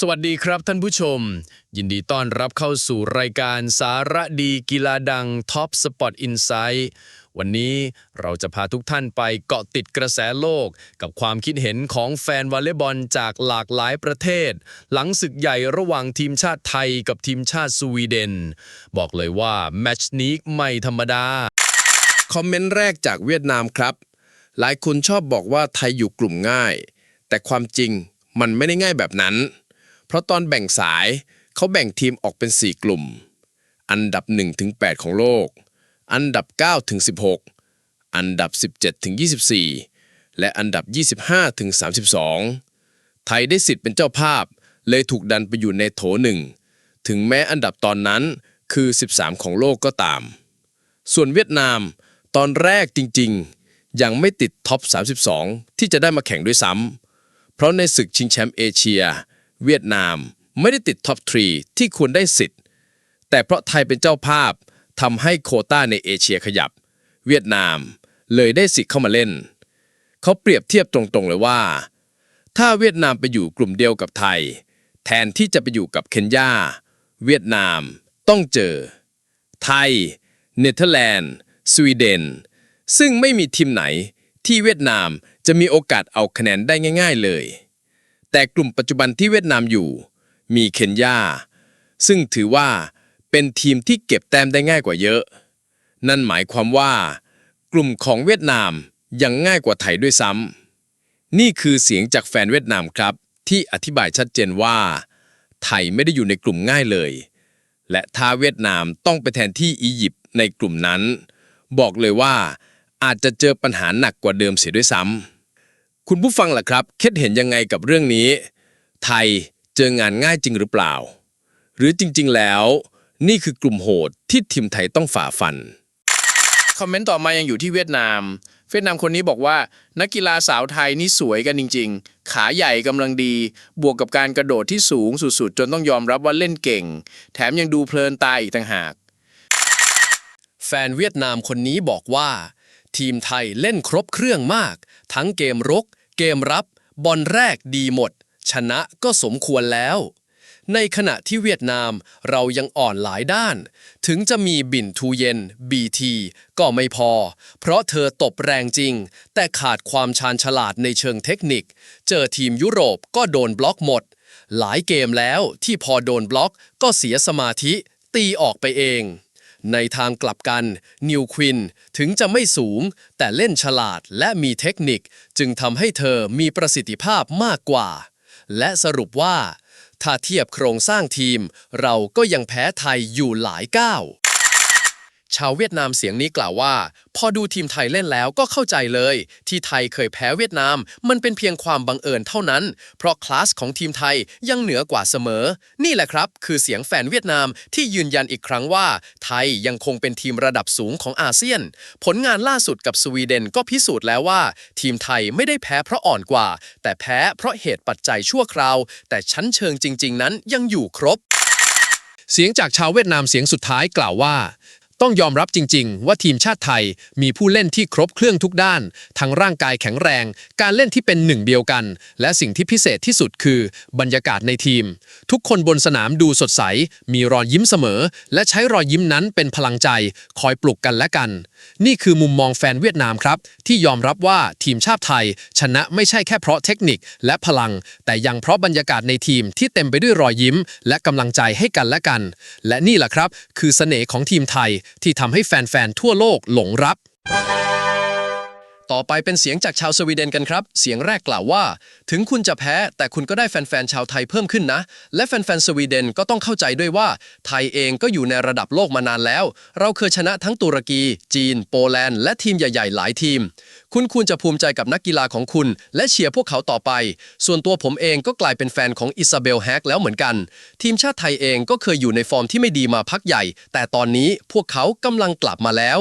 สวัสดีครับท่านผู้ชม ยินดีต้อนรับเข้าสู่รายการสาระดีกีฬาดัง Top Spot Insight วันนี้เราจะพาทุกท่านไปเกาะติดกระแสโลก กับความคิดเห็นของแฟนวอลเลย์บอลจากหลากหลายประเทศ หลังศึกใหญ่ระหว่างทีมชาติไทยกับทีมชาติสวีเดน บอกเลยว่าแมตช์นี้ไม่ธรรมดา คอมเมนต์แรกจากเวียดนามครับ หลายคนชอบบอกว่าไทยอยู่กลุ่มง่าย แต่ความจริงมันไม่ได้ง่ายแบบนั้น เพราะตอนแบ่งสายเขาแบ่งทีมออกเป็น 4 กลุ่ม อันดับ 1-8 ของโลก อันดับ 9-16 อันดับ 17-24 และอันดับ 25-32 ไทยได้สิทธิ์เป็นเจ้าภาพ เลยถูกดันไปอยู่ในโถหนึ่ง ถึงแม้อันดับตอนนั้นคือ 13 ของโลกก็ตาม ส่วนเวียดนามตอนแรกจริงๆ ยังไม่ติดท็อป 32 ที่จะได้มาแข่งด้วยซ้ำเพราะในศึกชิงแชมป์เอเชีย เวียดนาม ไม่ได้ติดท็อป3ที่ควรได้สิทธิ์ แต่เพราะไทยเป็นเจ้าภาพทำให้โคต้าในเอเชียขยับ เวียดนามเลยได้สิทธิ์เข้ามาเล่น เขาเปรียบเทียบตรงๆเลยว่า ถ้าเวียดนามไปอยู่กลุ่มเดียวกับไทย แทนที่จะไปอยู่กับเคนยาเวียดนามต้องเจอ ไทย เนเธอร์แลนด์ สวีเดน ซึ่งไม่มีทีมไหนที่เวียดนามจะมีโอกาสเอาคะแนนได้ง่าย ๆ เลย แต่กลุ่มปัจจุบันที่เวียดนามอยู่ มีเคนยา ซึ่งถือว่าเป็นทีมที่เก็บแต้มได้ง่ายกว่าเยอะ นั่นหมายความว่า กลุ่มของเวียดนามยังง่ายกว่าไทยด้วยซ้ำนี่คือเสียงจากแฟนเวียดนามครับ ที่อธิบายชัดเจนว่า ไทยไม่ได้อยู่ในกลุ่มง่ายเลย และถ้าเวียดนามต้องไปแทนที่อียิปต์ในกลุ่มนั้น บอกเลยว่าอาจจะเจอปัญหาหนักกว่าเดิมเสียด้วยซ้ำ คุณผู้ฟังล่ะครับคิดเห็นยังไงกับเรื่องนี้ ไทยเจองานง่ายจริงหรือเปล่า หรือจริง ๆ แล้ว นี่คือกลุ่มโหดที่ทีมไทยต้องฝ่าฟัน คอมเมนต์ต่อมายังอยู่ที่เวียดนาม เวียดนามคนนี้บอกว่า นักกีฬาสาวไทยนี่สวยกันจริง ๆ ขาใหญ่กำลังดี บวกกับการกระโดดที่สูงสุดๆ จนต้องยอมรับว่าเล่นเก่ง แถมยังดูเพลินตาอีกต่างหาก แฟนเวียดนามคนนี้บอกว่า ทีมไทยเล่นครบเครื่องมาก ทั้งเกมรุก เกมรับบอลแรกดีหมด ชนะก็สมควรแล้ว ในขณะที่เวียดนามเรายังอ่อนหลายด้าน ถึงจะมีบินทูเย็น BT ก็ไม่พอ เพราะเธอตบแรงจริง แต่ขาดความชาญฉลาดในเชิงเทคนิค เจอทีมยุโรปก็โดนบล็อกหมด หลายเกมแล้วที่พอโดนบล็อกก็เสียสมาธิ ตีออกไปเอง ในทางกลับกัน นิวควินถึงจะไม่สูง แต่เล่นฉลาดและมีเทคนิค จึงทำให้เธอมีประสิทธิภาพมากกว่า และสรุปว่า ถ้าเทียบโครงสร้างทีม เราก็ยังแพ้ไทยอยู่หลายก้าว ชาวเวียดนามเสียงนี้กล่าวว่า พอดูทีมไทยเล่นแล้วก็เข้าใจเลย ที่ไทยเคยแพ้เวียดนาม มันเป็นเพียงความบังเอิญเท่านั้น เพราะคลาสของทีมไทยยังเหนือกว่าเสมอ นี่แหละครับ คือเสียงแฟนเวียดนามที่ยืนยันอีกครั้งว่า ไทยยังคงเป็นทีมระดับสูงของอาเซียน ผลงานล่าสุดกับสวีเดนก็พิสูจน์แล้วว่า ทีมไทยไม่ได้แพ้เพราะอ่อนกว่า แต่แพ้เพราะเหตุปัจจัยชั่วคราว แต่ชั้นเชิงจริง ๆ นั้นยังอยู่ครบ เสียงจากชาวเวียดนามเสียงสุดท้ายกล่าวว่า ต้องยอมรับจริง ๆ ว่าทีมชาติไทยมีผู้เล่นที่ครบเครื่องทุกด้าน ทั้งร่างกายแข็งแรง การเล่นที่เป็นหนึ่งเดียวกัน และสิ่งที่พิเศษที่สุดคือบรรยากาศในทีม ทุกคนบนสนามดูสดใส มีรอยยิ้มเสมอ และใช้รอยยิ้มนั้นเป็นพลังใจ คอยปลุกกันและกัน นี่คือมุมมองแฟนเวียดนามครับ ที่ยอมรับว่าทีมชาติไทย ชนะไม่ใช่แค่เพราะเทคนิคและพลัง แต่ยังเพราะบรรยากาศในทีมที่เต็มไปด้วยรอยยิ้ม และกำลังใจให้กันและกัน และนี่แหละครับ คือเสน่ห์ของทีมไทยที่ทำให้แฟนๆทั่วโลกหลงรัก ต่อไปเป็นเสียงจากชาวสวีเดนกันครับ เสียงแรกกล่าวว่า ถึงคุณจะแพ้ แต่คุณก็ได้แฟนๆชาวไทยเพิ่มขึ้นนะ และแฟนๆสวีเดนก็ต้องเข้าใจด้วยว่า ไทยเองก็อยู่ในระดับโลกมานานแล้ว เราเคยชนะทั้งตุรกี จีน โปแลนด์และทีมใหญ่ ๆ หลายทีม คุณควรจะภูมิใจกับนักกีฬาของคุณ และเชียร์พวกเขาต่อไป ส่วนตัวผมเองก็กลายเป็นแฟนของอิซาเบลแฮกแล้วเหมือนกัน ทีมชาติไทยเองก็เคยอยู่ในฟอร์มที่ไม่ดีมาพักใหญ่ แต่ตอนนี้พวกเขากำลังกลับมาแล้ว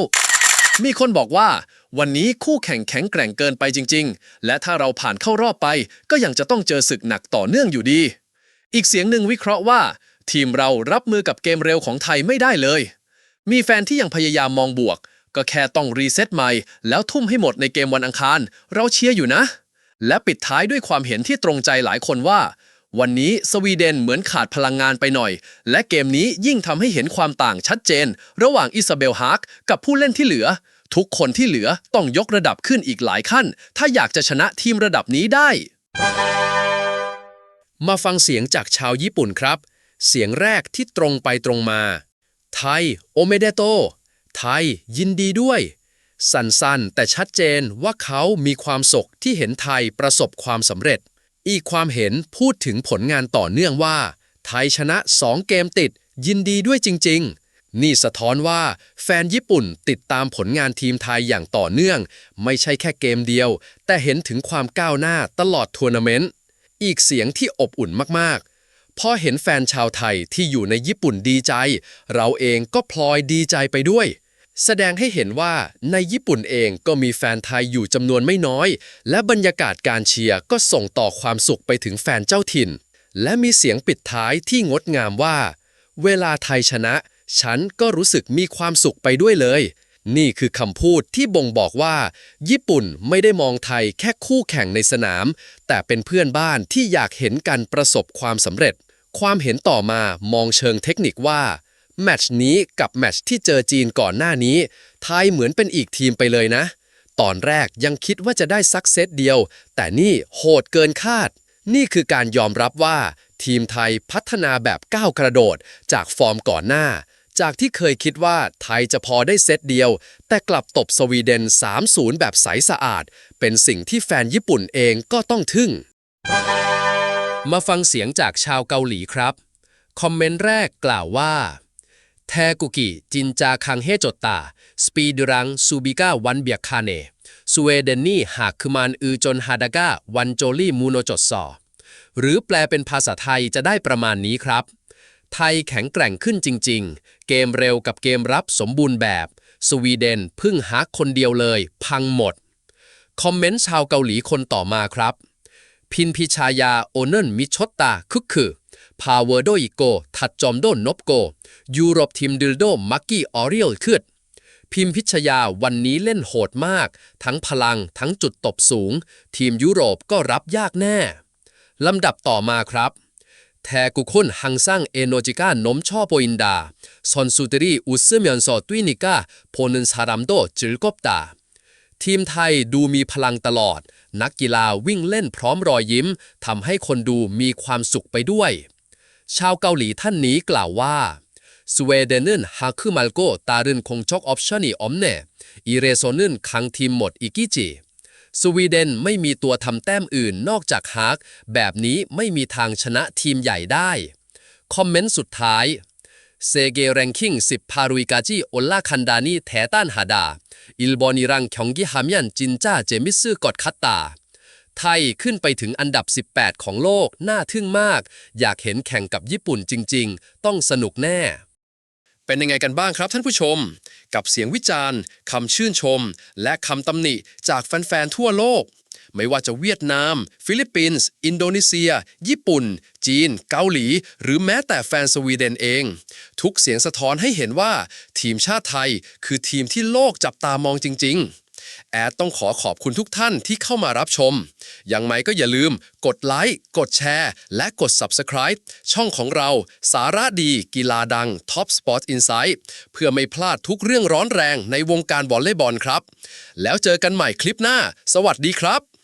มีคนบอกว่า วันนี้คู่แข่งแข็งแกร่งเกินไปจริง ๆ และถ้าเราผ่านเข้ารอบไป ก็ยังจะต้องเจอศึกหนักต่อเนื่องอยู่ดี อีกเสียงหนึ่งวิเคราะห์ว่า ทีมเรารับมือกับเกมเร็วของไทยไม่ได้เลย มีแฟนที่ยังพยายามมองบวก ก็แค่ต้องรีเซ็ตใหม่ แล้วทุ่มให้หมดในเกมวันอังคาร เราเชียร์อยู่นะ และปิดท้ายด้วยความเห็นที่ตรงใจหลายคนว่า วันนี้สวีเดนเหมือนขาดพลังงานไปหน่อย และเกมนี้ยิ่งทำให้เห็นความต่างชัดเจน ระหว่างอิซาเบลฮาร์กกับผู้เล่นที่เหลือ ทุกคนที่เหลือต้องยกระดับขึ้นอีกหลายขั้น ถ้าอยากจะชนะทีมระดับนี้ได้ มาฟังเสียงจากชาวญี่ปุ่นครับ เสียงแรกที่ตรงไปตรงมา ไทย โอเมเดโต ไทย ยินดีด้วย สั้นๆ แต่ชัดเจนว่าเขามีความสุขที่เห็นไทยประสบความสำเร็จ อีกความเห็นพูดถึงผลงานต่อเนื่องว่า ไทยชนะ 2 เกมติด ยินดีด้วยจริง ๆ นี่สะท้อนว่าแฟนญี่ปุ่นติดตามผลงานทีมไทยอย่างต่อเนื่อง ไม่ใช่แค่เกมเดียว แต่เห็นถึงความก้าวหน้าตลอดทัวร์นาเมนต์ อีกเสียงที่อบอุ่นมากๆ พอเห็นแฟนชาวไทยที่อยู่ในญี่ปุ่นดีใจ เราเองก็พลอยดีใจไปด้วย แสดงให้เห็นว่าในญี่ปุ่นเองก็มีแฟนไทยอยู่จำนวนไม่น้อย และบรรยากาศการเชียร์ก็ส่งต่อความสุขไปถึงแฟนเจ้าถิ่น และมีเสียงปิดท้ายที่งดงามว่า เวลาไทยชนะ ฉันก็รู้สึกมีความสุขไปด้วยเลย นี่คือคำพูดที่บ่งบอกว่า ญี่ปุ่นไม่ได้มองไทยแค่คู่แข่งในสนาม แต่เป็นเพื่อนบ้านที่อยากเห็นกันประสบความสำเร็จ ความเห็นต่อมามองเชิงเทคนิคว่าแมตช์นี้กับแมตช์ที่เจอจีนก่อนหน้านี้ ไทยเหมือนเป็นอีกทีมไปเลยนะ ตอนแรกยังคิดว่าจะได้ซักเซตเดียว แต่นี่โหดเกินคาด นี่คือการยอมรับว่า ทีมไทยพัฒนาแบบก้าวกระโดดจากฟอร์มก่อนหน้า จากที่เคยคิดว่าไทยจะพอได้เซตเดียว แต่กลับตบสวีเดน 3-0 แบบใสสะอาด เป็นสิ่งที่แฟนญี่ปุ่นเองก็ต้องทึ่ง มาฟังเสียงจากชาวเกาหลีครับ คอมเมนต์แรกกล่าวว่าแทกุกิจินจาคังเฮจดตาสปีดรังซูบิก้าวันเบียคาเนสวีเดนนี่หากคือมานอือจนฮาดากาวันโจลี่มูโนจดซอหรือแปลเป็นภาษาไทยจะได้ประมาณนี้ครับ ไทยแข็งแกร่งขึ้นจริง ๆ เกมเร็วกับเกมรับสมบูรณ์แบบ สวีเดนพึ่งฮักคนเดียวเลย พังหมด คอมเมนต์ชาวเกาหลีคนต่อมาครับ พินพิชายาโอเนนมิชตตาคึกคือพาวเวอร์โดอิโกทัดจอมโดนนบโก ยูโรปทีมดิลโดมักกี้ออเรียลคืดพิมพิชยาวันนี้เล่นโหดมาก ทั้งพลังทั้งจุดตบสูง ทีมยุโรปก็รับยากแน่ ลำดับต่อมาครับ แทกุคุนฮังซังเอโนจิก้านมช่อโปอินดาซอนซูเตรีอุสเมียนซอตุยนิกาโพนึนซารัมโดจิลกบตาทีมไทยดูมีพลังตลอด นักกีฬาวิ่งเล่นพร้อมรอยยิ้มทำให้คนดูมีความสุขไปด้วย ชาวเกาหลีท่านนี้กล่าวว่าสวีเดนนฮักคือมัลโกตารึนคงช็อกออปชันอีออมเน่อีเรโซนึนคังทีมหมดอีกิจิ สวีเดนไม่มีตัวทำแต้มอื่นนอกจากฮาร์กแบบนี้ไม่มีทางชนะทีมใหญ่ได้ คอมเมนต์สุดท้ายเซเกแรงคิง10พารุยกาจิโอลาคันดานีแถต้านฮาดา อิลบอนิรังคยองกิฮามิยันจินจ้าเจมิสึกอดคัตตา ไทยขึ้นไปถึงอันดับ 18 ของโลก น่าทึ่งมาก อยากเห็นแข่งกับญี่ปุ่นจริง ๆ ต้องสนุกแน่ เป็นยังไงกันบ้างครับท่านผู้ชม กับเสียงวิจารณ์คำชื่นชม และคำตำหนิจากแฟนๆทั่วโลก ไม่ว่าจะเวียดนาม ฟิลิปปินส์ อินโดนีเซีย ญี่ปุ่น จีน เกาหลี หรือแม้แต่แฟนสวีเดนเอง ทุกเสียงสะท้อนให้เห็นว่า ทีมชาติไทย คือทีมที่โลกจับตามองจริง ๆ แอดต้องขอขอบคุณทุกท่านที่เข้ามารับชม ยังไงก็อย่าลืม กดไลค์ กดแชร์ และกด Subscribe ช่องของเราสาระดี กีฬาดัง Top Sport Insight เพื่อไม่พลาดทุกเรื่องร้อนแรงในวงการวอลเลย์บอลครับ แล้วเจอกันใหม่คลิปหน้า สวัสดีครับ